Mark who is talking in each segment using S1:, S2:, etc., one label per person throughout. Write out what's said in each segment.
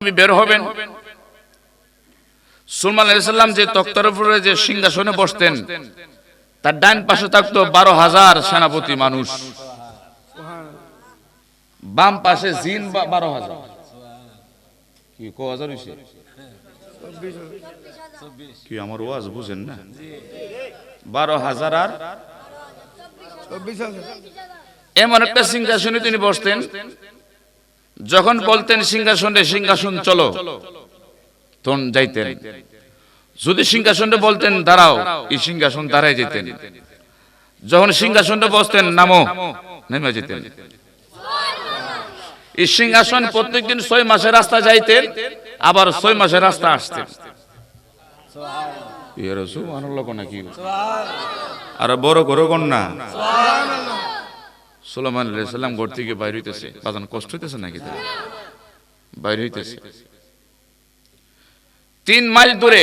S1: বের হবেন। সুলমান আলাইসাল্লাম যে তক্তার উপরে যে সিংহাসনে বসতেন তার ডান পাশে থাকতো বারো হাজার সেনাপতি মানুষ। বাম পাশে জিন বারো হাজার। কি ক হাজার হইছে? কি আমার ওয়াজ বুঝেন না? বারো হাজার আর? এমন একটা সিংহাসনে তিনি বসতেন যখন বলতেন সিংহাসনে সিংহাসন চলো। তখন যাইতেন। যদি সিংহাসনটা বলতেন দাঁড়াও এই সিংহাসন দাঁড়ায় যেতেন। যখন সিংহাসনটা বসতেন নামো নেমে যেতেন। এই সিংহাসন প্রত্যেকদিন ছয় মাসের রাস্তা যাইতেন আবার ছয় মাসের রাস্তা আসতেন। আর বড় করো কন্যা। সুলাইমান আলাইহিস সালাম ঘর থেকে বাইর হইতেছে। বাজান কষ্ট হইতেছে নাকি তার? বাইর হইতেছে। তিন মাইল দূরে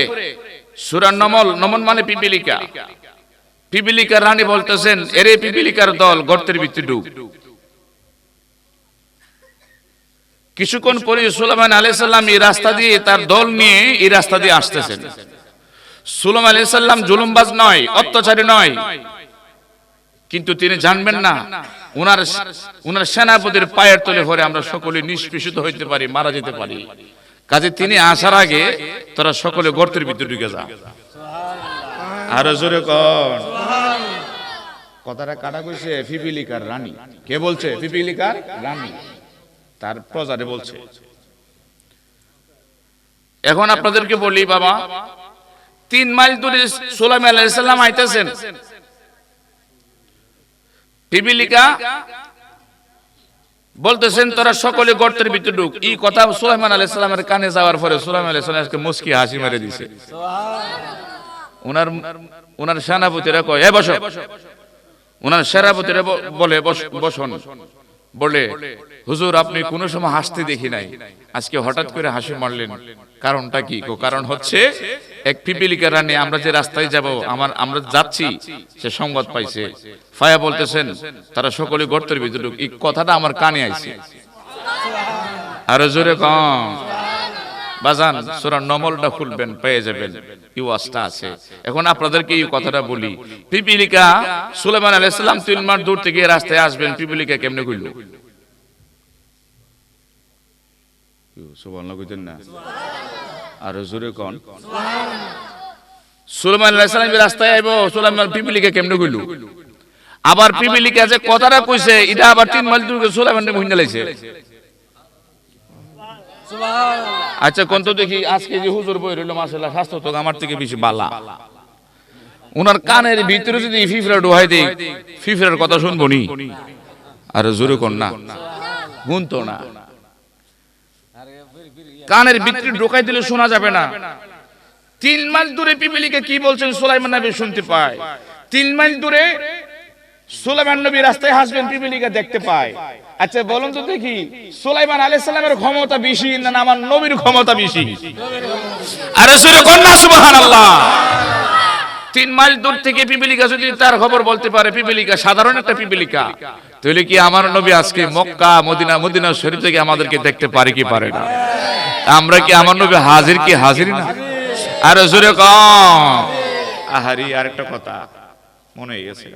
S1: সুরান নমল, নমন মানে পিপিলিকা। পিপিলিকার রানী বলতেছেন, এরে পিপিলিকার দল, গর্তের ভিতরে ডুব। কিছুক্ষণ পরে সুলাইমান আলাইহিস সালাম এই রাস্তা দিয়ে তার দল নিয়ে এই রাস্তা দিয়ে আসতেছেন। সালাম জুলুমবাজ নয়, অত্যাচারী নয়। কিন্তু তিনি জানবেন না উনার উনার সেনাপতির পায়ের তলে ভরে আমরা সকলে নিষ্পেষিত হইতে পারি মারা যেতে পারি। কাজে তিনি আসার আগে তোরা সকলে গর্তের ভিতরে ঢুকে যা। আরও জোরে কর কথাটা কাটা কইছে পিপিলিকার রানী। কে বলছে? পিপিলিকার রানী। তার প্রজারে বলছে। এখন আপনাদেরকে বলি বাবা তিন মাইল দূরে সোলাম আলাইসাল্লাম আইতেছেন। পিপিলিকা, বলতেছেন, তোরা সকলে গর্তের ভিতরে ঢুক। এই কথা সুলাইমান আলাইহিস সালামের কানে যাওয়ার পরে সুলাইমান আলাইহিস আজকে মুস্কি হাসি মেরে দিছে। ওনার ওনার সেনাপতিরা কয়, এ, বসো। ওনার সেনাপতিরা বলে, বস- বসুন। বলে, হুজুর, আপনি কোনো সময় হাসতে দেখি নাই। আজকে হঠাৎ করে হাসি মারলেন। কারণটা কি? কারণ হচ্ছে, এক পিপিলিকা রানী, আমরা যে রাস্তায় যাব, আমার, আমরা যাচ্ছি, সে সংবাদ পাইছে। ফায়া বলতেছেন, তারা সকলে গর্তের ভিতরে ঢুক। এই কথাটা আমার কানে আইছে। আরও জোরে কম বাজান, সুরা নমলটা খুলবেন, পেয়ে যাবেন। ইওয়াজটা আছে। এখন আপনাদেরকে এই কথাটা বলি। পিপিলিকা, সুলেমান আলাইহিস সালাম তিন মাস দূর থেকে রাস্তায় আসবেন, পিপিলিকা কেমনে কইল? সুবহানাল্লাহ কইতেন না। আর জোরে কোন। সুলেমান আলাইহিস সালাম এই রাস্তায় আইবো সুলেমান পিপিলিকা কেমনে কইল? আবার পিপিলিকা যে কথাটা কইছে এটা আবার তিন মাইল দূর সুলেমান মহিনা লাইছে। আচ্ছা কোন তো দেখি, আজকে যে হুজুর বই রইল মাসাল্লাহ স্বাস্থ্য তো আমার থেকে বেশি বালা। ওনার কানের ভিতরে যদি ফিফরা ডোহাই দেই, ফিফরার কথা শুনব নি? আরে জোরে কোন না। গুনতো না। কানের ভিতরে ঢোকাই দিলে শোনা যাবে না। তিন মাইল দূরে পিপিলিকে কি বলছেন সুলাইমান নবী শুনতে পায়। তিন মাইল দূরে সুলাইমান নবী রাস্তায় হাসবেন, পিপিলিকা দেখতে পায়। আচ্ছা বলুন তো দেখি, সুলাইমান আলাইহিস সালামের ক্ষমতা বেশি না না আমার নবীর ক্ষমতা বেশি? আরে সুরে কন্যা, সুবহানাল্লাহ। তিন মাইল দূর থেকে পিপিলিকা যদি তার খবর বলতে পারে, পিপিলিকা সাধারণ একটা পিপিলিকা, তাহলে কি আমার নবী আজকে মক্কা, মদিনা মদিনা শরীফ থেকে আমাদেরকে দেখতে পারে কি পারে না? আমরা কি আমার নবী হাজির কি হাজির না? আরে জোরে কম আহারি আরেকটা কথা মনে গেছে।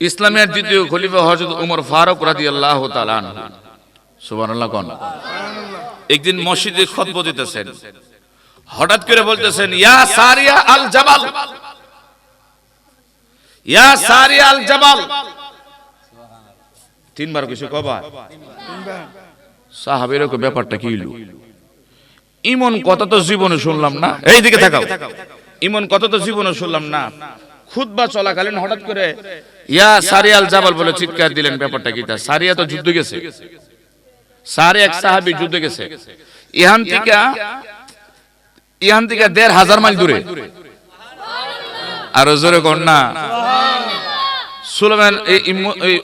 S1: ইসলামের দ্বিতীয় খলিফা হযরত উমর ফারুক রাদিয়াল্লাহু তাআলা আনহু। সুবহানাল্লাহ কোন। একদিন মসজিদে খুতবা দিতেছেন। হঠাৎ করে বলতেছেন ইয়া সারিয়া আল জাবাল ইয়া সারিয়া আল জাবাল তিনবার কিছু কবা সাহাবের কো ব্যাপারটা কি হইল? ইমন কথা তো জীবনে শুনলাম না। এই দিকে তাকাও। ইমন কথা তো জীবনে শুনলাম না। খুতবা চলাকালীন হঠাৎ করে ইয়া সারিয়াল জাবাল বলে চিৎকার দিলেন ব্যাপারটা কি তা? সারিয়া তো যুদ্ধ গেছে। সারে এক সাহাবী যুদ্ধে গেছে। ইহান থেকে ইহান থেকে দেড় হাজার মাইল দূরে। আর জোরে না। সুলেমান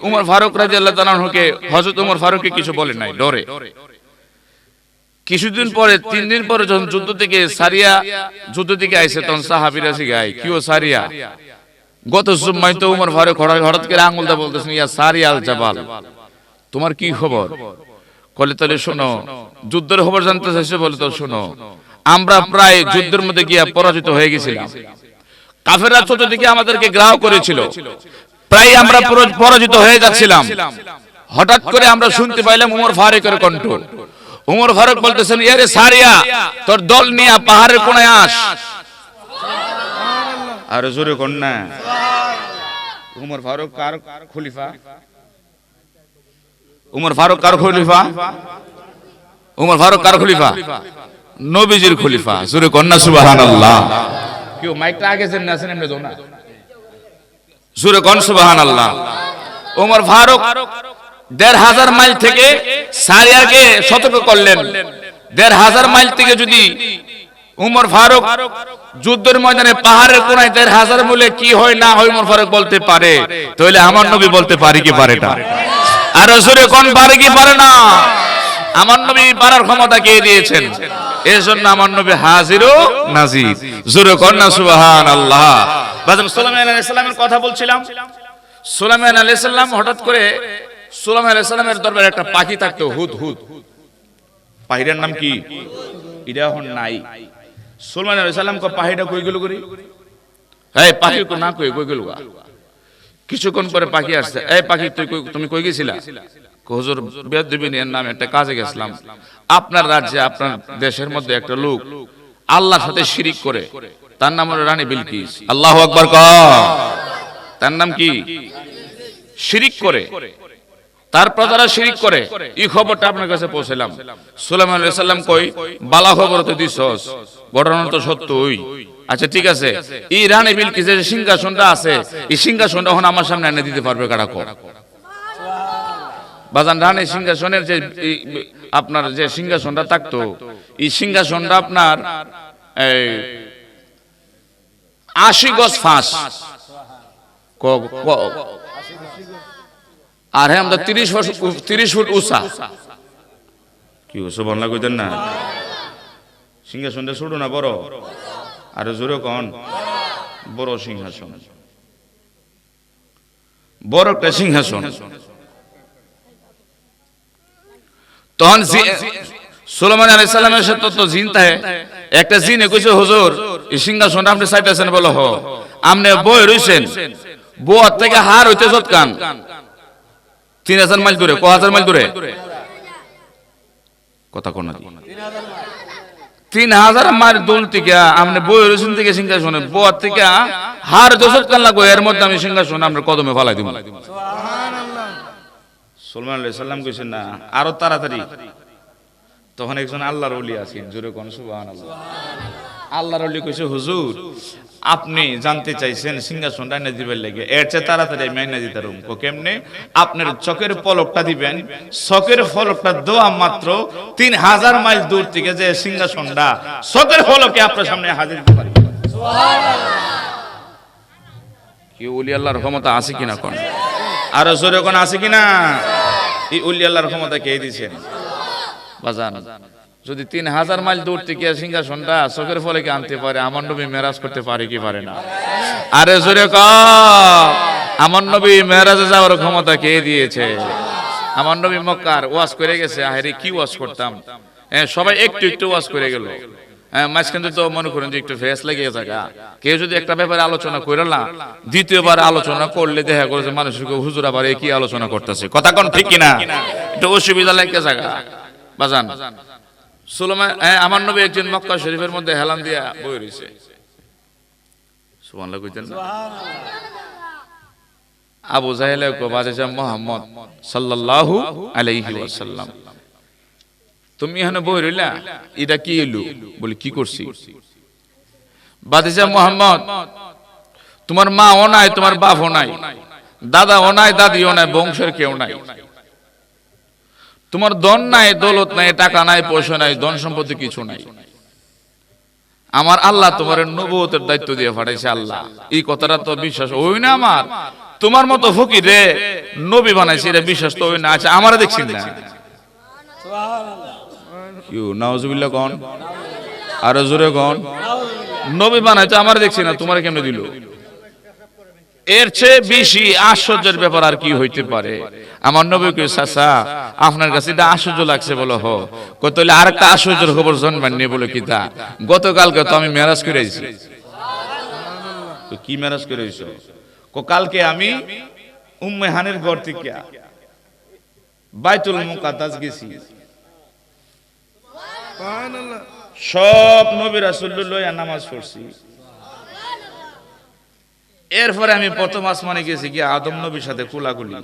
S1: উমর ফারুক রাদিয়াল্লাহু তাআলা আনহুকে, হযরত উমর ফারুককে কিছু বলে নাই, ডরে। কিছুদিন পরে, তিন দিন পরে যখন যুদ্ধ থেকে সারিয়া, যুদ্ধ থেকে আইসে তখন সাহাবিরা শিখায় কি সারিয়া? গত জুম্মায় তো উমর ফারুক হঠাৎ করে আঙুলটা বলতেছেন ইয়া সারি আল জাবাল, তোমার কি খবর? কলে তাহলে শোনো, যুদ্ধের খবর জানতে চাইছে বলে তো শোনো, আমরা প্রায় যুদ্ধের মধ্যে গিয়া পরাজিত হয়ে গেছিলাম। কাফেররা চতুর্দিকে আমাদেরকে গ্রাহ করেছিল। প্রায় আমরা পরাজিত হয়ে যাচ্ছিলাম। হঠাৎ করে আমরা শুনতে পাইলাম উমর ফারুকের কণ্ঠ। উমর ফারুক বলতেছেন এরে সারিয়া তোর দল নিয়ে পাহাড়ের কোনায় আস। আর জোরে কোন না। উমর ফারুক কার খলিফা? উমর ফারুক কার খলিফা? উমর ফারুক কার খলিফা? নবীজির খলিফা। জোরে কন্যা সুবহানাল্লাহ। কেউ মাইকটা আগে যেন আছেন এমনি দাও না। জোরে সুবহানাল্লাহ। উমর ফারুক দেড় হাজার মাইল থেকে সারিয়াকে সতর্ক করলেন। দেড় হাজার মাইল থেকে যদি উমর ফারুক যুদ্ধের ময়দানে পাহাড়ের কোনায় দেড় হাজার মূলে কি হয় না হয় উমর ফারুক বলতে পারে, তাহলে আমার নবী বলতে পারি কি পারে না। আর জোরে কোন পারে কি পারে না? আমার নবী পারার ক্ষমতা কে দিয়েছেন? এর জন্য আমার নবী নাজির। জোরে কোন না সুবহান আল্লাহ সালামের কথা বলছিলাম। হঠাৎ করে দরবারে একটা পাখি থাকতো, হুদ হুদ। পাখিটার নাম কি? এটা নাই। সুলমান কো পাখিটা কই গেল করি এই, পাখি কো না কই কই গেল কিছুক্ষণ পরে পাখি আসছে, এই, পাখি, তুই তুমি কই গেছিলা? হুজুর বেদবিন এর নামে একটা কাজে গেছিলাম। আপনার রাজ্যে, আপনার দেশের মধ্যে একটা লোক আল্লাহর সাথে শিরিক করে। তার নাম হলো রানী বিলকিস। আল্লাহু আকবার ক। তার নাম কি? শিরিক করে। তার প্রজারা শিরিক করে। এই খবরটা আপনার কাছে পৌঁছলাম সুলাইমান আলাইহিস সালাম কই, বালা খবর তো দিছস। ঘটনা তো সত্যই। আচ্ছা ঠিক আছে। এই রানী বিলকিসের সিংহাসনটা আছে, এই সিংহাসনটা এখন আমার সামনে এনে দিতে পারবে কারা কো? বাজান রানী সিংহাসনের যে আপনার যে সিংহাসনটা থাকতো, এই সিংহাসনটা আপনার আশি গজ ফাঁস। আর হ্যাঁ আমরা তিরিশ তিরিশ ফুট উষা কি উঁচু বনলা কইতেন না? সিংহাসনটা ছোট না বড়? আর জোরে কন। বড় সিংহাসন। বড় একটা সিংহাসন। তখন সুলেমান আলাইহিস সালামের সাথে তো জিন একটা জিনে কইছে, হুজুর, এই আপনি বলো হ। আপনি বই রইছেন। থেকে হার হইতে তিন হাজার মাইল দূরে, ক হাজার মাইল দূরে? কথা কোন তিন হাজার মাইল দূর থেকে আপনি বই রয়েছেন থেকে সিংহাসনে। থেকে হার এর মধ্যে আমি সিংহাসন আমরা কদমে ফালাই দিব। সুলমান আল্লাহ সাল্লাম কইছেন না, আরও তাড়াতাড়ি। তখন একজন আল্লাহর ওলি আছেন, জোরে কোন, সুবহানাল্লাহ। আল্লাহর ওলি কইছে, হুজুর, আপনি জানতে চাইছেন সিংহাসন ডাইনা দিবেন লাগে, এর চেয়ে তাড়াতাড়ি আমি আইনা দিতে পারুম কো কেমনে? আপনার চকের পলকটা দিবেন চকের পলকটা দেওয়া মাত্র তিন হাজার মাইল দূর থেকে যে সিংহাসনটা, চোখের পলকে আপনার সামনে হাজির দিতে পারি। কি ওলি আল্লাহর ক্ষমতা আছে কিনা কোন? আর জোরে কোন আছে কিনা? এই ওলি আল্লাহর ক্ষমতা কে দিয়েছেন বাজান, যদি তিন হাজার মাইল দূর থেকে সিংহাসনটা চোখের ফলে কি আনতে পারে? আমার নবী মেরাজ করতে পারে কি পারে না? আরে জোরে ক আমার নবী মেরাজে যাওয়ার ক্ষমতা কে দিয়েছে? আমার নবী মক্কার ওয়াজ করে গেছে, আহেরে কি ওয়াজ করতাম? হ্যাঁ সবাই একটু একটু ওয়াজ করে গেল। মাঝখানে তো মনে করেন যে একটু ফেস লেগে থাকা। কেউ যদি একটা ব্যাপারে আলোচনা করে না, দ্বিতীয়বার আলোচনা করলে দেখা করেছে মানুষকে হুজুর আবার কি আলোচনা করতেছে। কথা কোন ঠিক কিনা? একটু অসুবিধা লাগে থাকা। বাজান। হ্যাঁ আমার নবী একজন মক্কা শরীফের মধ্যে হেলান দিয়া বই রয়েছে কইতেন আবু জাহেল মোহাম্মদ সাল্লাল্লাহু আলাইহি ওয়াসাল্লাম। তুমি এখানে বই রইলা? এটা কি এলু? বলে, কি করছি? বাদিজা মোহাম্মদ, তোমার মা ও নাই, তোমার বাপ ও নাই দাদা ও নাই, দাদিও নাই, বংশের কেউ নাই। তোমার ধন নাই, দৌলত নাই, টাকা নাই, পয়সা নাই, ধন সম্পত্তি কিছু নাই। আমার আল্লাহ তোমার নবুয়তের দায়িত্ব দিয়ে পাঠাইছে আল্লাহ। এই কথাটা তো বিশ্বাস ওই না আমার। তোমার মতো ফকির রে নবী বানাইছে, এটা বিশ্বাস তো ওই না। আছে আমার দেখছি না? কোন। আর জোরে কোন। নবী আমার দেখছি না, তোমার কেমনে দিল? এর চেয়ে বেশি আশ্চর্যের ব্যাপার আর কি হইতে পারে? আমার আপনার কাছে এটা আশ্চর্য লাগছে বলো কত আর একটা আশ্চর্যের খবর জন্মান নিয়ে বলে কি তা গতকালকে তো আমি মেরাজ করে আইছি। কি মেরাজ করে আইছো? কালকে আমি উম্মে ঘর থেকে বাইতুল মুকাদ্দাস গেছি। সব নবী রাসূলুল্লাহ নামাজ পড়ছি। এরপরে আমি প্রথম আসমানে গেছি গিয়ে আদম নবীর সাথে কুলাকুলি।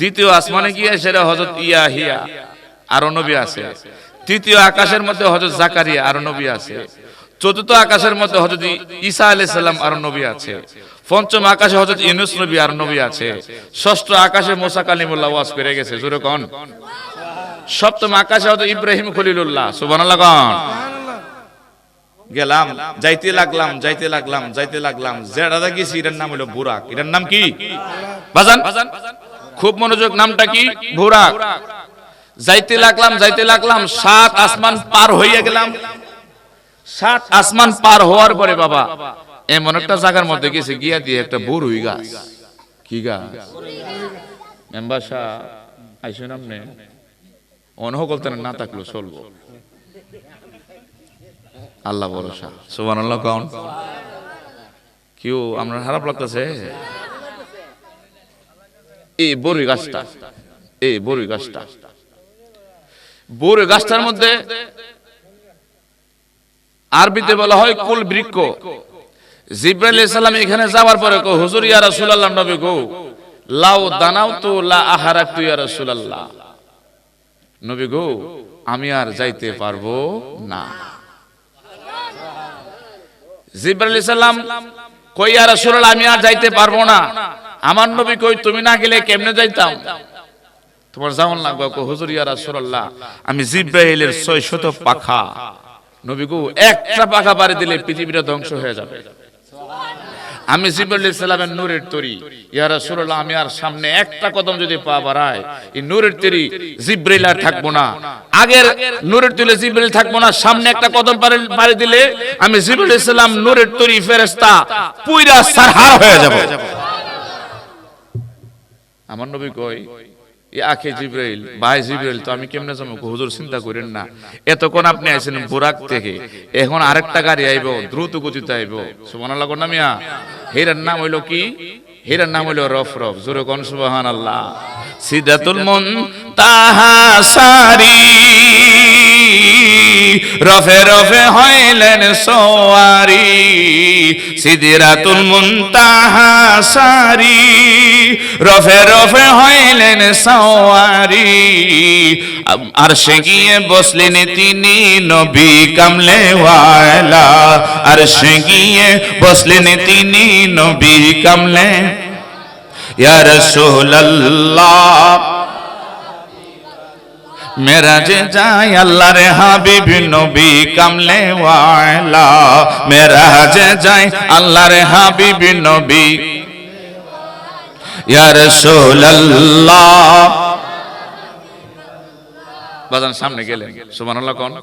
S1: দ্বিতীয় আসমানে গিয়ে সেটা হজরত ইয়া হিয়া আরও নবী আছে। তৃতীয় আকাশের মধ্যে হজরত জাকারিয়া, আরও নবী আছে। চতুর্থ আকাশের মধ্যে হজরত ঈসা আলাইহিস সালাম, আরও নবী আছে। পঞ্চম আকাশে হজরত ইউনুস নবী, আর নবী আছে। ষষ্ঠ আকাশে মোসা কালিমুল্লাহ ওয়াজ করে গেছে। জোরে কোন। সপ্তম আকাশে হজরত ইব্রাহিম খলিলুল্লাহ সুবহানাল্লাহ কোন। গেলাম যাইতে লাগলাম যাইতে লাগলাম যাইতে লাগলাম। জেডাদা গেছি এটার নাম হলো বুরাক। এটার নাম কি? বাজান। খুব মনোযোগ নামটা কি? বুরাক। যাইতে লাগলাম যাইতে লাগলাম সাত আসমান পার হইয়া গেলাম। সাত আসমান পার হওয়ার পরে বাবা এমন একটা জায়গার মধ্যে গেছে গিয়া দিয়ে একটা বড়ই গাছ। কি গাছ। মেম্বার সাহেব আইসেন আপনি? অনহ করতেন না চলবো। আল্লাহ ভরসা। সুবান আল্লাহ কন। কেউ খারাপ লাগতেছে। এই বড়ি গাছটা। এই বড়ি গাছটা। বড়ি গাছটার মধ্যে আরবিতে বলা হয় কুল বৃক্ষ। জিব্রাইল সালাম এখানে যাওয়ার পরে কো হুজুর ইয়া রাসূলুল্লাহ, নবী গো, লাউ দানাও তো লা আহারাকতু ইয়া রাসূলুল্লাহ। নবী গো, আমি আর যাইতে পারব না। জিব্রাইল সালাম কই, ইয়া রাসূলুল্লাহ, আমি আর যাইতে পারব না। আমার নবী কই, তুমি না গেলে কেমনে যাইতাম? তোমার যেমন লাগবে কো হুজুর, ইয়া রাসূলুল্লাহ, আমি জিব্রাইলের 600 পাখা। নবী গো, একটা পাখা বাড়ি দিলে পৃথিবীটা ধ্বংস হয়ে যাবে। আমি জিব্রাইল সালামের নূরের তরি। ইয়া রাসূলুল্লাহ, আমি আর সামনে একটা কদম যদি পা বাড়াই, এই নূরের তরি জিব্রাইল আর থাকব না। আগের নূরের তরি জিব্রিল থাকব না, সামনে একটা কদম পাড়ি দিলে আমি জিব্রাইল সালাম নূরের তরি ফেরেশতা পুইরা সারহার হয়ে যাব। আমার নবী এ আখে জিব্রাইল, ভাই জিব্রাইল, তো আমি কেমনে যাব হুজুর চিন্তা করেন না। এতক্ষণ আপনি আইছেন বুরাক থেকে। এখন আরেকটা গাড়ি আইব, দ্রুত গতিতে আইব। সুবহানাল্লাহ কোন মিয়া? হেরার নাম হইল কি? হেরার নাম হইল রফ রফ। জোরে কোন সুবহানাল্লাহ। সিদাতুল মুন তাহা সারি। রফে রফে হইলেন সোয়ারি, সিদিরাতুল মুনতাহা সারি। রফে রফে হইলেন সওয়ারি আর সে গিয়ে বসলেন তিনি নবী কামলে ওয়ালা। আর সে গিয়ে বসলেন তিনি নবী কামলে। ইয়া রাসূলুল্লাহ। মেরাজে যাই আল্লাহর হাবিব নবী কামলে ওয়ালা মেরাজে যাই আল্লাহর হাবিব নবী ইয়া রাসূলুল্লাহ বাজান, সামনে গেলেন। সুবহানাল্লাহ কোন।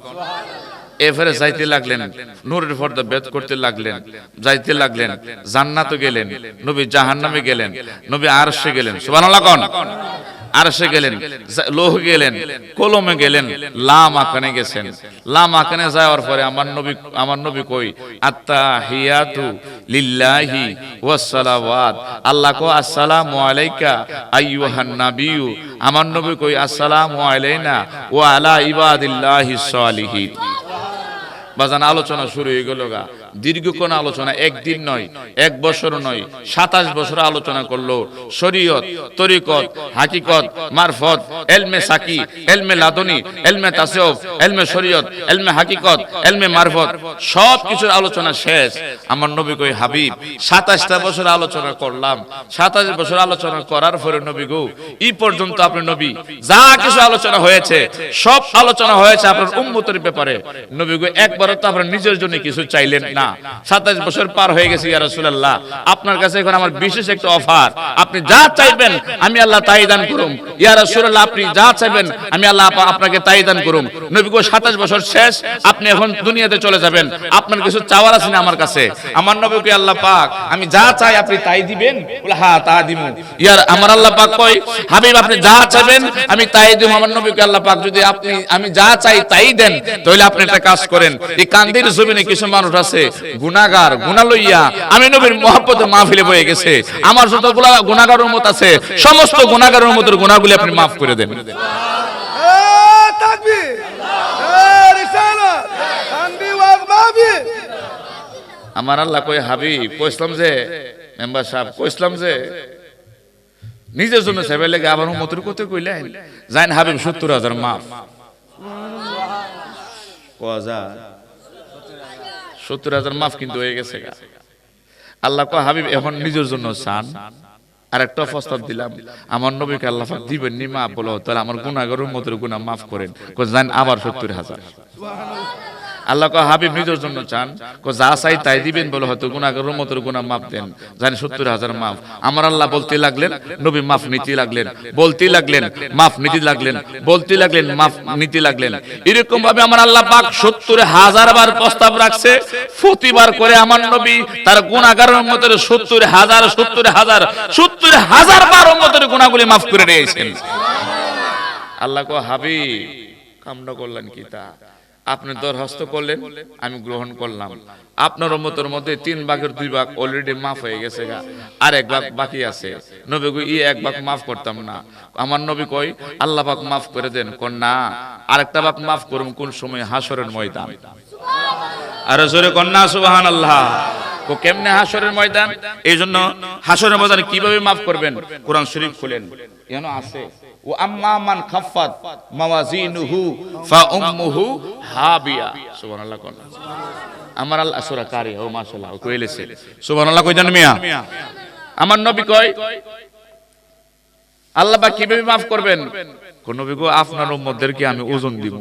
S1: এফারে যাইতে লাগলেন। নূরের পর্দা বেদ করতে লাগলেন। যাইতে লাগলেন। জান্নাতে গেলেন। নবী জাহান্নামে গেলেন। নবী আরশে গেলেন। সুবহানাল্লাহ কোন। আরশে গেলেন, লোহ গেলেন, কলমে গেলেন, লাম আকানে গেছেন। লাম আকানে যাওয়ার পরে আমার নবী আমার নবী কই? আত্তাহিয়াতু লিল্লাহি ওয়াসসালাওয়াত। আল্লাহ কো, আসসালামু আলাইকা আইয়ুহান নাবিয়্যু। আমার নবী কই, আসসালামু আলাইনা ওয়া আলা ইবাদিল্লাহিস সালিহিন। বাজান, আলোচনা শুরু হয়ে গেল গা। দীর্ঘক্ষণ আলোচনা একদিন নয়, এক বছর নয়, সাতাশ বছর আলোচনা করল। শরীয়ত, তরিকত, হাকিকত, মারফত, এলমে সাকি, এলমে লাদনি, এলমে তাসেফ এলমে শরীয়ত, এলমে হাকিকত, এলমে মারফত সব কিছুর আলোচনা শেষ। আমার নবী কই হাবিব, সাতাশটা বছর আলোচনা করলাম। সাতাশ বছর আলোচনা করার পরে নবী গো ই পর্যন্ত আপনি নবী, যা কিছু আলোচনা হয়েছে, সব আলোচনা হয়েছে আপনার উম্মতের ব্যাপারে। নবী গো, একবারও তো আপনার নিজের জন্য কিছু চাইলেন না। না। বছর পার হয়ে গেছে, ইয়া আপনার কাছে এখন আমার বিশেষ একটা অফার। আপনি যা চাইবেন, আমি আল্লাহ তাই দান করুম। ইয়া আপনি যা চাইবেন, আমি আল্লাহ আপনাকে তাই দান করুম। বছর শেষ, আপনি এখন দুনিয়াতে চলে যাবেন। আপনার কিছু চাওয়ার আছে না আমার কাছে? আমার নবীকে আল্লাহ পাক, আমি যা চাই আপনি তাই দিবেন? হ্যাঁ তা দিব ইয়ার আমার আল্লাহ পাক হাবিব, আপনি যা চাইবেন, আমি তাই দিব আমার নবীকে আল্লাহ পাক, যদি আপনি, আমি যা চাই তাই দেন, তাহলে আপনি একটা কাজ করেন। এই কান্দির জমিনে কিছু মানুষ আছে গুনাহগার গুনাহ লইয়া আমি নবীর মহব্বতে মাহফিলে বয়ে গেছে। আমার যতগুলা গুনাহগার উম্মত আছে সমস্ত গুনাহগার উম্মতের গুনাহগুলি আপনি মাফ করে দেন। আমার আল্লাহ কই হাবিব কইসলাম যে? মেম্বার সাহেব কইসলাম যে? নিজের জন্য সেবে লেগে আবার উম্মতের কত কইলেন। জাইন হাবিব সত্তর হাজার মাফ। সত্তর হাজার মাফ কিন্তু হয়ে গেছে। আল্লাহ হাবিব, এখন নিজের জন্য চান। আর একটা প্রস্তাব দিলাম। আমার নবীকে আল্লাহ দিবেন নি, মাফ বলো। তাহলে আমার গুণাগর মতের গুনাহ মাফ করেন। জান, আবার সত্তর হাজার। আল্লাহ কয়, হাবিব নিজের জন্য চান। কো যা চাই তাই দিবেন বলে হয়তো গুনাহগার উম্মতের গুনাহ মাফ দেন। জানি সত্তর হাজার মাফ। আমার আল্লাহ বলতে লাগলেন, নবী, মাফ নিতে লাগলেন। বলতে লাগলেন, মাফ নিতে লাগলেন। বলতে লাগলেন, মাফ নিতে লাগলেন। এরকম ভাবে আমার আল্লাহ পাক সত্তর হাজার বার প্রস্তাব রাখছে, প্রতিবার করে আমার নবী তার গুনাহগার উম্মতের সত্তর হাজার সত্তর হাজার সত্তর হাজার বার উম্মতের গুনাহগুলি মাফ করে দিয়েছেন। আল্লাহ কো হাবিব, কামনা করলেন কি তা? আপনি দরখাস্ত করলেন, আমি গ্রহণ করলাম। আপনার উম্মতের মধ্যে তিন ভাগের দুই ভাগ অলরেডি মাফ হয়ে গেছে গা। আর এক ভাগ বাকি আছে। নবী কই ই এক ভাগ মাফ করতাম না। আমার নবী কই আল্লাহ পাক মাফ করে দেন কোন না আরেকটা ভাগ মাফ করুন কোন সময়? হাসরের ময়দান। আর জোরে কন্যা সুবাহান আল্লাহ ও কেমনে হাসরের ময়দান? এই জন্য হাসরের ময়দানে কীভাবে মাফ করবেন? কোরআন শরীফ খুলেন। এখানে আছে। খাফফাত মাওয়াজিনুহু ফা উম্মুহু হাবিয়া। সুবহানাল্লাহ কোন। আমার আল্লাহ, সূরা ও মাশাআল্লাহ কইলেছে সুবহানাল্লাহ কই আমার নবী কয়, আল্লাহ পাক কীভাবে মাফ করবেন? কোন নবী গো, আপনার উম্মতদেরকে আমি ওজন দিব।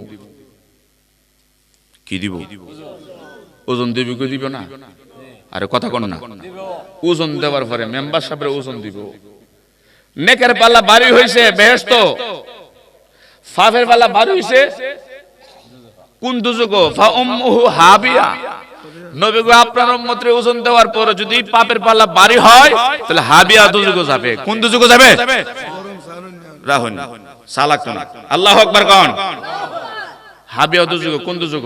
S1: কি দিব? ওজন দিবি কি দিব না? আরে কথা কন না। ওজন দেওয়ার পরে মেম্বার সাহেবের ওজন দিব। নেকের পাল্লা বাড়ি হইছে বেহেস্ত ফাফের পাল্লা বাড়ি হইছে, কোন উম্মুহু হাবিয়া। নবী গো আপনার উম্মতের ওজন দেওয়ার পরে যদি পাপের পাল্লা বাড়ি হয়, তাহলে হাবিয়া দুযোগ যাবে। কোন দুযোগ যাবে? রাহুন সালাক না আল্লাহু আকবার কোন। হাবিয়া দুযোগ কোন দুযোগ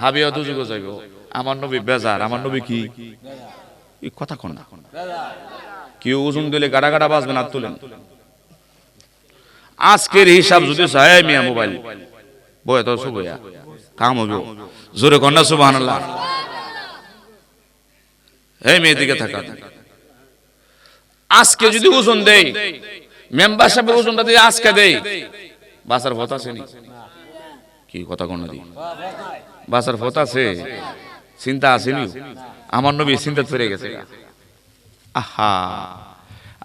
S1: হাবিয়া দুযোগ যাইব। আমার নবী বেজার, আমার নবী কি? কথা কোন না। কেউ ওজন দিলে গাড়া গাড়া বাজবে না তুলেন। আজকের হিসাব যদি মিয়া মোবাইল। তো শুভয়া কাম হবে জোরে কন্যা সুবহানাল্লাহ। এই মেয়ে দিকে থাকা। আজকে যদি ওজন দেই, মেম্বার সাহেবের ওজনটা দিয়ে আজকে দেই, বাসার ভত আছে কি কথা কোন দি বাসার ভত আছে। চিন্তা আসেনি আমার নবী চিন্তা ফিরে গেছে। আহা।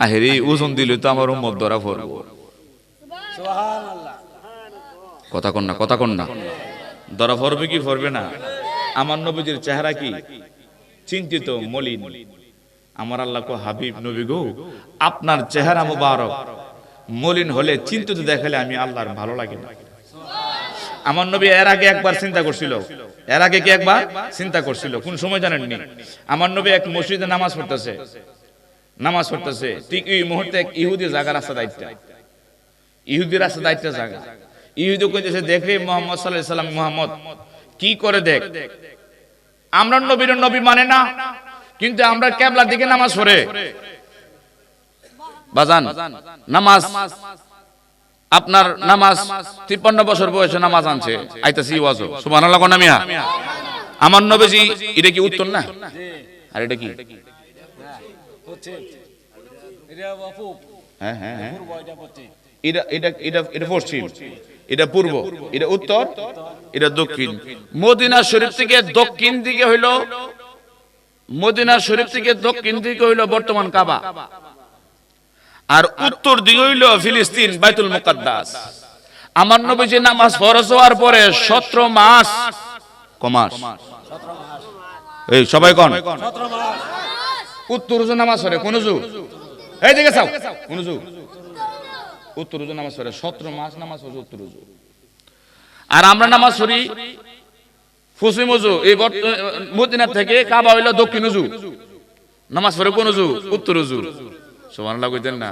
S1: আহেরি ওজন দিলে তো আমার উম্মত ধরা পড়ব। কথা কন না, কথা কন না। ধরা পড়বে কি পড়বে না? আমার নবীজির চেহারা কি? চিন্তিত, মলিন। আমার আল্লাহ হাবিব নবী গো, আপনার চেহারা মুবারক। মলিন হলে, চিন্তিত দেখালে আমি আল্লাহর ভালো লাগে না। আমার নবী এর আগে একবার চিন্তা করছিল। এর আগে কি একবার? চিন্তা করছিল। কোন সময় জানেননি? আমার নবী এক মসজিদে নামাজ পড়তেছে। নামাজ পড়তেছে। ঠিক এই মুহূর্তে ইহুদি জায়গা রাস্তা দায়িত্ব। ইহুদি রাস্তা দায়িত্ব জায়গা ইহুদি কইতেছে দেখরে মোহাম্মদ সাল্লাল্লাহু সাল্লাম, মোহাম্মদ, কি করে দেখ? আমরা নবীর নবী মানে না, কিন্তু আমরা কেবলার দিকে নামাজ পড়ে। বাজান, নামাজ, আপনার নামাজ তিপ্পান্ন বছর বয়সে নামাজ আনছে। আইতাছি ওয়াজো সুবহানাল্লাহ কোন মিয়া? আমার নবীজি, এটা কি উত্তর না? আর এটা কি? হ্যাঁ হ্যাঁ হ্যাঁ। এটা এটা এটা এটা পশ্চিম। এটা পূর্ব এটা উত্তর এটা দক্ষিণ। মদিনা শরীফ থেকে দক্ষিণ দিকে হইল মদিনা শরীফ থেকে দক্ষিণ দিকে হইল বর্তমান কাবা। আর উত্তর দিকে হইল ফিলিস্তিন বাইতুল মুকাদ্দাস। আমার নবীজি নামাজ ফরজ হওয়ার পরে সতেরো মাস কমাস। এই সবাই কোন? উত্তর উজু নামাজ পড়ে, কোন উজু এই দিকে চাও। কোন উজু উত্তর উজু নামাজ পড়ে, সতেরো মাস নামাজ পড়ে উত্তর উজু আর আমরা নামাজ পড়ি ফুসি মজু, এই মদিনা থেকে কাবা হইল দক্ষিণ উজু নামাজ পড়ে কোন উজু উত্তর উজু সুবহানাল্লাহ কইতেন না।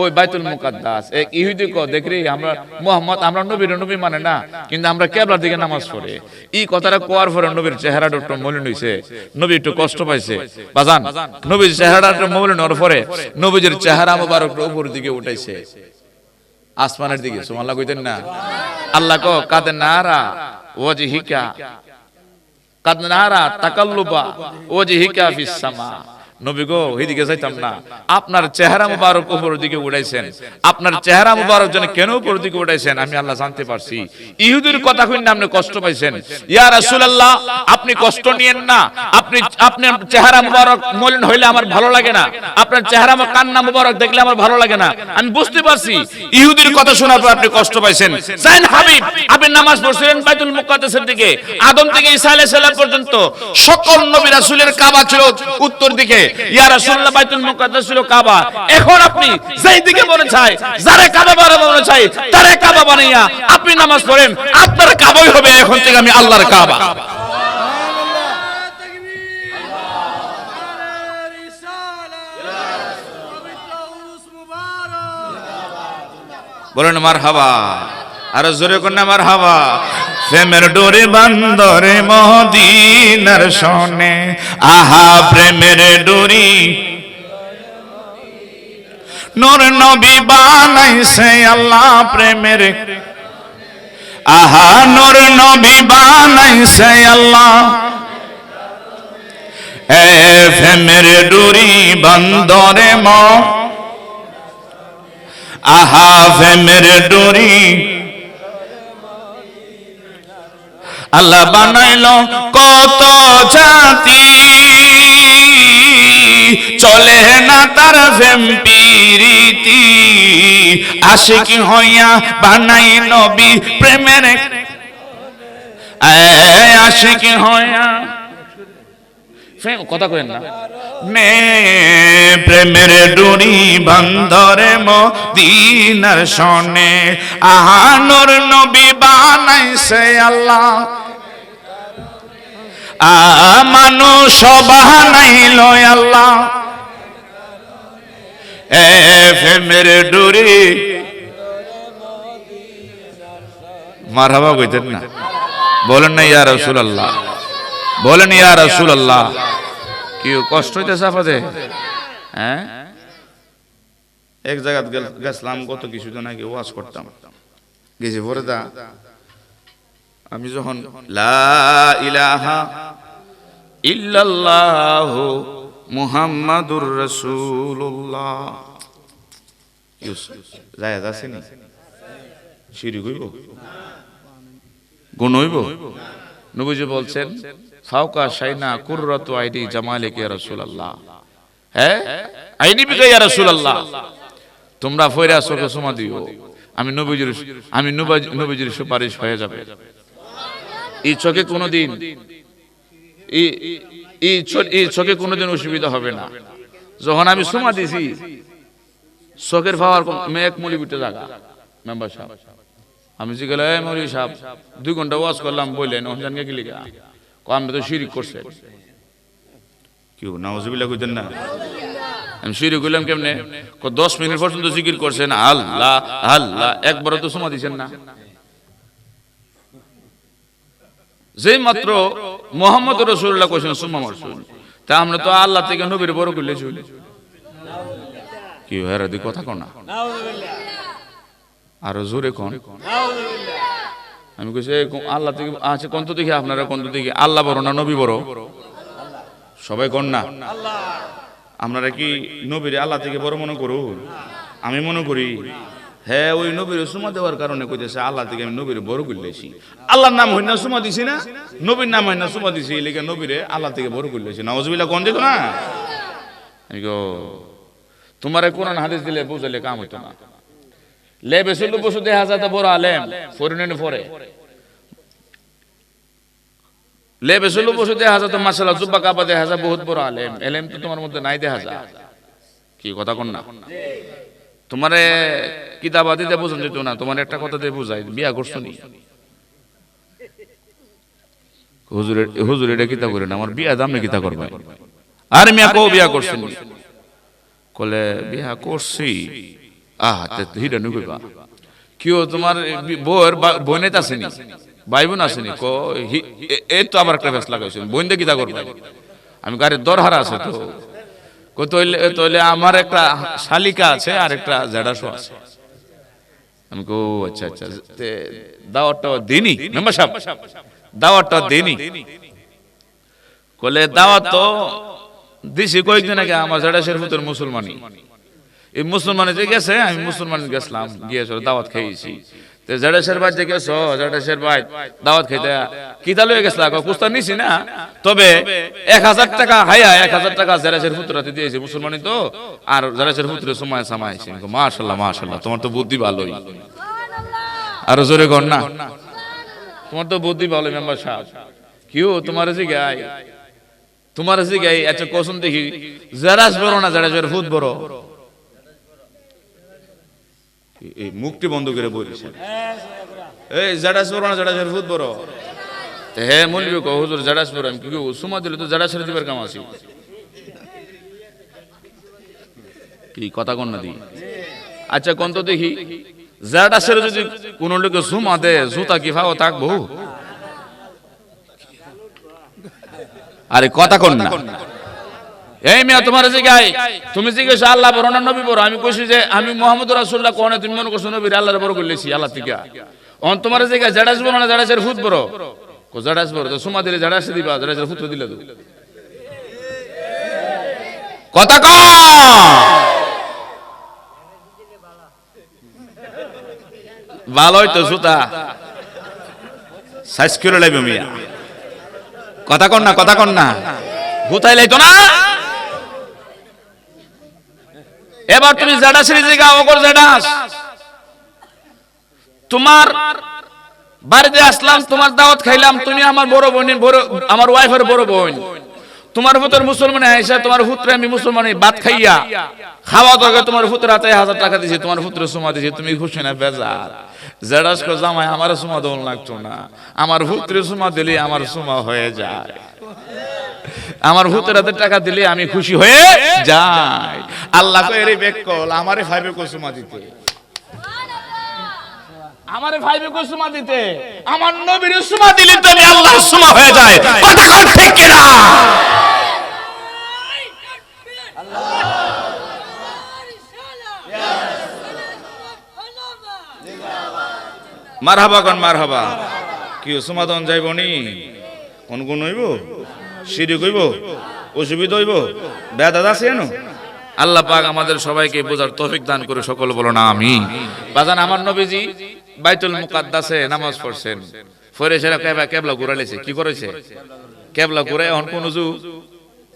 S1: ওই বাইতুল মুকাদ্দাস। এক ইহুদি ক দেখরি আমরা মোহাম্মদ, আমরা নবীর, নবী মানে না, কিন্তু আমরা কেবলার দিকে নামাজ পড়ে। এই কথাটা কোয়ার পরে নবীর চেহারাটা একটু মলিন হইছে। নবী একটু কষ্ট পাইছে। বাজান, নবীর চেহারাটা একটু মলিন হওয়ার পরে নবীজির চেহারা মোবারক উপর দিকে উঠাইছে। আসমানের দিকে, সুবহানাল্লাহ কইতেন না। আল্লাহ কো কাদে নারা ওয়াজহিকা, কাদ নারা তাকাল্লুবা ওয়াজহিকা ফিস সামা। নবী ওইদিকে যাইতাম না। আপনার চেহারা মুবারক উপর দিকে আপনার চেহারা মুবারক কেন উপর দিকে আমি আল্লাহ জানতে পারছি। ইহুদির কথা কইনা আপনি কষ্ট পাইছেন। ইয়া আপনি কষ্ট নিয়েন না। আপনি চেহারা মুবারক মলিন হইলে আমার ভালো লাগে না। আপনার চেহারা আমার কান্না মুবারক দেখলে আমার ভালো লাগে না। আমি বুঝতে পারছি, ইহুদির কথা শোনার পর আপনি কষ্ট পাইছেন। হাবিব, আপনি নামাজ পড়ছিলেন বাইতুল মুকাদ্দাসের দিকে। আদম থেকে ঈসা আলাইহিস সালাম পর্যন্ত সকল নবী রাসূলের কাবা ছিল উত্তর দিকে। ইয়া রাসূলুল্লাহ বাইতুল মুকাদ্দাস ছিল কাবা। এখন আপনি যেই দিকে মনে চায় যারে কাবা বানাবো মনে চায় তারে কাবা বানাইয়া আপনি নামাজ পড়েন আপনার কাবাই হবে এখন থেকে আমি আল্লাহর কাবা। বলেন মার হাবা আর জোরে কন্যা মার হাবা প্রেমের ডোরে বান্দরে মদিনার সনে। আহা, প্রেমের ডোরি। নূর নবী বানাইছে আল্লাহ প্রেমের। আহা, নূর নবী বানাইছে আল্লাহ। এ প্রেমের ডোরি বান্দরে ম। আহা, প্রেমের ডোরি। আল্লাহ বানাইল কত জাতি। চলে না তার প্রেম পিরিতি। আশিক হইয়া বানাই নবী প্রেমের আশিক হইয়া। কথা কইেন না। নে প্রেমের ডুরি বন্ধরে মদিনার সনে আহানুর নবী বানাইছে আল্লাহ। মানুষ বানাইল আল্লাহ। এ প্রেমের ডুরি। মারহাবা কইতেন না। বলেন না, ইয়া রাসূলুল্লাহ। বলেন, ইয়া রাসূলুল্লাহ। কি কষ্ট হইতেছে আপনাদের হ্যাঁ? এক জায়গা গেছিলাম কত কিছু কিছুদিন আগে ওয়াজ করতাম। গেছি পরে দা আমি যখন ইলাহা ইল্লাল্লাহ বলছেন, ফাওকা শাইনা কুররাতু আইডি জামালিক ইয়া রাসূলুল্লাহ। হ্যাঁ আইনি বিকা ইয়া রাসূলুল্লাহ। তোমরা ফয়রা চোখে সুমা দিও। আমি নবীজির, আমি নবী- নবীজির সুপারিশ হয়ে যাবে। এই চোখে কোনোদিন এই চোখে কোনোদিন অসুবিধা হবে না। যখন আমি সুমা দিছি চোখের পাওয়ার মেঘ মলি বিটে জায়গা মেম্বার সাহেব। আমি জিজ্ঞেস এই মৌলী সাহেব দুই ঘণ্টা ওয়াজ করলাম বললেন অঞ্জানকে কি লিখা কো আমরা তো শিরিক করছে। কেউ নাওজবিল্লা কইতেন না? আমি শিরিক করলাম কেমনে? দশ মিনিট পর্যন্ত জিকির করছেন আল্লাহ আল্লাহ একবারও তো সময় দিচ্ছেন না। যেই মাত্র মোহাম্মদ রসুল্লাহ কইছেন সুমা রসুল। তা আমরা তো আল্লাহ থেকে নবীর বড় করলে চলি কি হেরা দি কথা কনা আরও জোরে কোন। আমি কইছি আল্লাহ থেকে আছে কোন তো দেখি আপনারা, কোন তো দেখি। আল্লাহ বড় না নবী বড়? সবাই কোন না? আপনারা কি নবীর আল্লাহ থেকে বড় মনে করুন? আমি মনে করি হ্যাঁ ওই নবীর সুমা দেওয়ার কারণে কইতেছে, আল্লাহ থেকে আমি নবীর বড় করলেছি আল্লাহর নাম হইনা সুমা দিছি না? নবীর নাম হইনা সুমা দিছি, এই লেগে নবীরে আল্লাহ থেকে বড় করলেছি নওয়াজবিল্লাহ কোন দিত না? গো তোমার কোরআন হাদিস দিলে বুঝাইলে কাম হইতো না। লে বেসুল বসু দেখা যায় বড় আলেম ফরিনেন ফরে। লেবে সুলু বসে দেখা যায় তো মাসাল্লাহ জুব্বা কাবা দেখা যায়, বহুত বড় আলেম। এলেম তো তোমার মধ্যে নাই দেখা যায়। কি কথা কন না? তোমারে কিতাব আদিতে বুঝুন যেত না তোমার একটা কথা দিয়ে বুঝাই বিয়া করছ নি? হুজুরে হুজুর এটা কিতা করেন আমার বিয়া দাম না কিতা করবে আর মিয়া কো বিয়া করছেন কলে বিয়া করছি। আহ নুই কইবা। কিও তোমার বউয়ের বোনেত আসেনি ভাই বোন আসেনি কো এই তো আবার একটা ফেস লাগাইছেন। বোন দিয়ে কিতা করবে আমি গাড়ির দরহারা আছে তো। কো তইলে তইলে আমার একটা শালিকা আছে আর একটা আছে। আমি কো আচ্ছা আচ্ছা দাওয়াতটা মেম্বার সাহেব, দাওয়াতটা দাওয়াত তো দিছি কয়েকদিন আগে আমার জেডাসের ভিতর মুসলমানি। এই মুসলমানে যে গেছে, আমি মুসলমান গেছিলাম, গিয়ে দাওয়াত খাইছি তো জেডাসের বাদ যে গেছো জেডাসের ভাই দাওয়াত খাইতে গেছিল? কুস্তা নিছি না। তবে এক হাজার টাকা হাইয়া এক হাজার টাকা তো আর পুত্রে সময় সামাইছে মাশাল্লাহ মাশাল্লাহ, তোমার তো বুদ্ধি ভালোই। আরও জোরে কর না। তোমার তো বুদ্ধি ভালো মেম্বার সাহেব। কিউ তোমার যে গাই তোমার যে গাই আচ্ছা কসম দেখি জেরাস বড় না জেরাসের ভূত বড়? এই মুখটি বন্ধ করে বলছে। এই জেরাস বড় না জেরাসের ভূত বড় তে হে মূল্য কো হুজুর জেরাস বড় আমি কি সুমা দিলে তো জেরাসের দিবার কাম আছে। কি কথা কোন না দি? আচ্ছা কোন তো দেখি। জেরাসের যদি কোন লোকে সুমা দে জুতা কি ফাও থাকব আরে কথা কোন না। এই মিয়া, তোমার জিগাই তুমি জিজ্ঞেস আল্লাহ বড় না নবী বড়? আমি কইছি যে, আমি মোহাম্মদ রাসূলুল্লাহ কোনে তুমি মনে করছ নবীর আল্লাহর বড় কইলেছি আল্লাহ থেকে অন তোমার জিগাই জেডাস বড় না জেডাসের ফুট বড়? কো জেডাস বড়, তো সুমা দিলে জেডাস দিবা জেডাসের ফুট দিলে তো কথা কম ভালোই তো জুতা সাইজ করে লাগবে মিয়া। কথা কন না, কথা কন না। ভূতাই লাইতো না? এবার তুমি জেডাসের জায়গা ওগর জেডাস তোমার বাড়িতে আসলাম, তোমার দাওয়াত খাইলাম, তুমি আমার বড় বোন আমার ওয়াইফের বড় বোন। তোমার ভূতের মুসলমান আইসা তোমার পুত্রে আমি মুসলমানে ভাত খাইয়া, খাওয়া দাওয়া তোমার পুত্র হাতে হাজার টাকা দিছি, তোমার পুত্র সুমা দিছি, তুমি খুশি না বেজার। জেডাস কো জামাই, আমার সুমা দোল লাগতো না। আমার পুত্রে সুমা দিলে আমার সুমা হয়ে যায়। আমার ভূতের হাতে টাকা দিলে আমি খুশি হয়ে যাই। আল্লাহ কো এর বেকল আমারে ফাইবে কুসুমা দিতে? আমারে ফাইবে কুসুমা দিতে? আমার নবীর সুমা দিলে তো আমি আল্লাহর সুমা হয়ে যায় কথা কর ঠিক কিনা? মারহাবা কোন মারহাবা। কি সুমাদন যাইবনি? কোন কোন হইব? সিঁড়ি কইব, অসুবিধা হইব বেদাদ আছে এনো আল্লাহ পাক আমাদের সবাইকে বোঝার তৌফিক দান করে সকল বলো না আমি বাজান, আমার নবীজি বাইতুল মুকাদ্দাসে নামাজ পড়ছেন। ফরে সেরা কেবা, কেবলা ঘুরাইছে কি করেছে? কেবলা ঘুরাই এখন কোন উজু?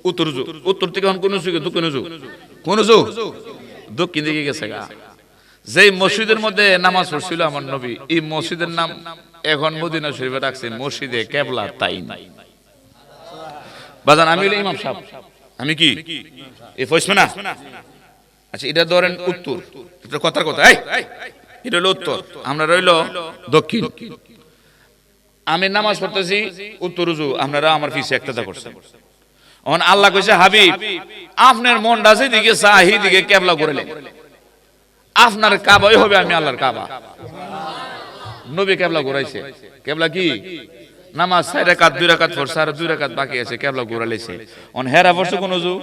S1: উত্তর উজু। উত্তর থেকে এখন কোন উজু দক্ষিণ উজু। কোন উজু? দক্ষিণ দিকে গেছে গা। যেই মসজিদের মধ্যে নামাজ পড়ছিল আমার নবী, এই মসজিদের নাম এখন মদিনা শরীফে রাখছে মসজিদে কেবলা তাই নাই বাজান আমি হলো ইমাম সাহেব। আমি কি? এ ফসবে না আচ্ছা এটা ধরেন উত্তর। এটা কথার কথা। এই এটা হলো উত্তর। আমরা রইল দক্ষিণ। আমি নামাজ পড়তেছি উত্তর উজু আপনারা আমার পিছে একটা করছেন। অন আল্লাহ কইছে হাবিব আপনার মনটা যেদিকে চাহি দিকে কেবলা করেলেন আপনার কাবাই হবে আমি আল্লাহর কাবা। নবী কেবলা ঘুরাইছে। কেবলা কি? নামাজ চার রাকাত, দুই রাকাত পড়ছে আর দুই রাকাত বাকি আছে, কেবলা ঘুরাইছে অন হেরা পড়ছে কোন উজু?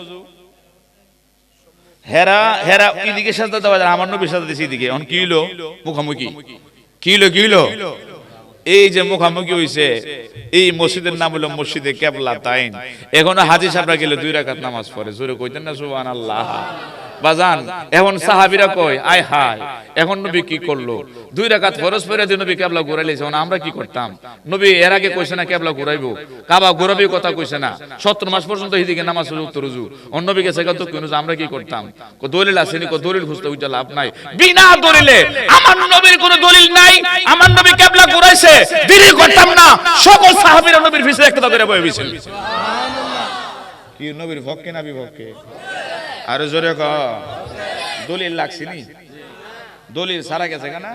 S1: হেরা হেরা, এদিকে সাজদা দেওয়া যায়, আমার নবী সাজদা দিছে এদিকে। অন কি হইল? মুখামুখি। কি হইল কি হইল? এই যে মুখামুখি হইছে, এই মসজিদের নাম হলো মসজিদে কেবলা তাইন। এখনও হাজি সাহেবরা গেলে দুই রাকাত নামাজ পড়ে। জোরে কইতেন না, সুবহানাল্লাহ। বাজান এখন সাহাবিরা কয় আয় হায় এখন নবী কি করল? দুই রাকাত ফরজ পরে দিয়ে নবী কেবলা ঘুরাইলেছে আমরা কি করতাম? নবী এর আগে কইছে না কেবলা ঘুরাইবো? কাবা ঘুরাবি কথা কইছে না। সত্তর মাস পর্যন্ত হিদিকে নামাজ উত্তর রুজু। অন্য নবীকে সেখান তো কেন আমরা কি করতাম? কো দলিল আসেনি কো দলিল খুঁজতে উঠে লাভ নাই। বিনা দলিলে আমার নবীর কোনো দলিল নাই। আমার নবী কেবলা ঘুরাইছে? দেরি করতাম না। সকল সাহাবীরা নবীর পিছে একটা করে বয়ে বিছিল কি নবীর ভক্কে না বিভক্কে আরও জোরে ক। দলিল লাগছে নি? দলিল সারা গেছে কেনা?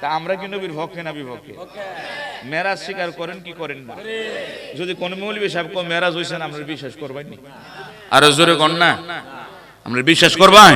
S1: তা আমরা কি নবীর ভক্ষে না বিভক্ষে মেরাজ স্বীকার করেন কি করেন না? যদি কোন মৌলবী সাহেব কো মেরাজ হইছেন আমরা বিশ্বাস করবেন আরও জোরে কর না? আমরা বিশ্বাস করবাই?